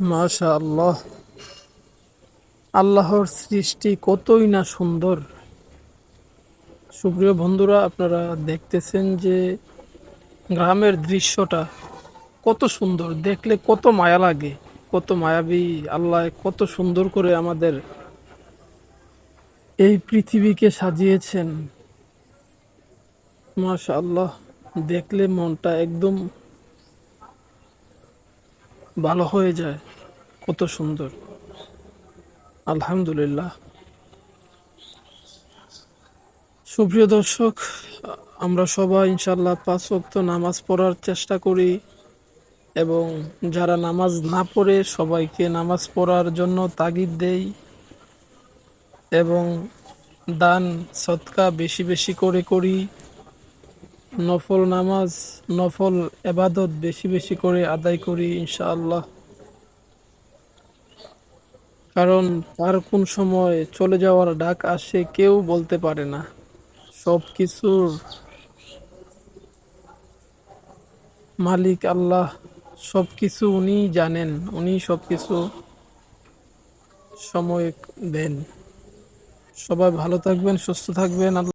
মাশা আল্লাহ আল্লাহর সৃষ্টি কতই না সুন্দর। সুপ্রিয় বন্ধুরা, আপনারা দেখতেছেন যে গ্রামের দৃশ্যটা কত সুন্দর। দেখলে কত মায়া লাগে, কত মায়াবী। আল্লাহ কত সুন্দর করে আমাদের এই পৃথিবীকে সাজিয়েছেন। মাশা আল্লাহ দেখলে মনটা একদম ভালো হয়ে যায়। কত সুন্দর। আলহামদুলিল্লাহ। সুপ্রিয় দর্শক, আমরা সবাই ইনশাল্লাহ পাঁচ ওয়াক্ত নামাজ পড়ার চেষ্টা করি এবং যারা নামাজ না পড়ে সবাইকে নামাজ পড়ার জন্য তাগিদ দেই এবং দান, সৎকা বেশি বেশি করে করি। নফল নামাজ, নফল এবাদত বেশি বেশি করে আদায় করি ইনশাআল্লাহ। কারণ তার কোন সময় চলে যাওয়ার ডাক আসে কেউ বলতে পারে না। সব কিছুর মালিক আল্লাহ, সব কিছু উনি জানেন উনি সব কিছু সময় দেন। সবাই ভালো থাকবেন, সুস্থ থাকবেন, আল্লাহ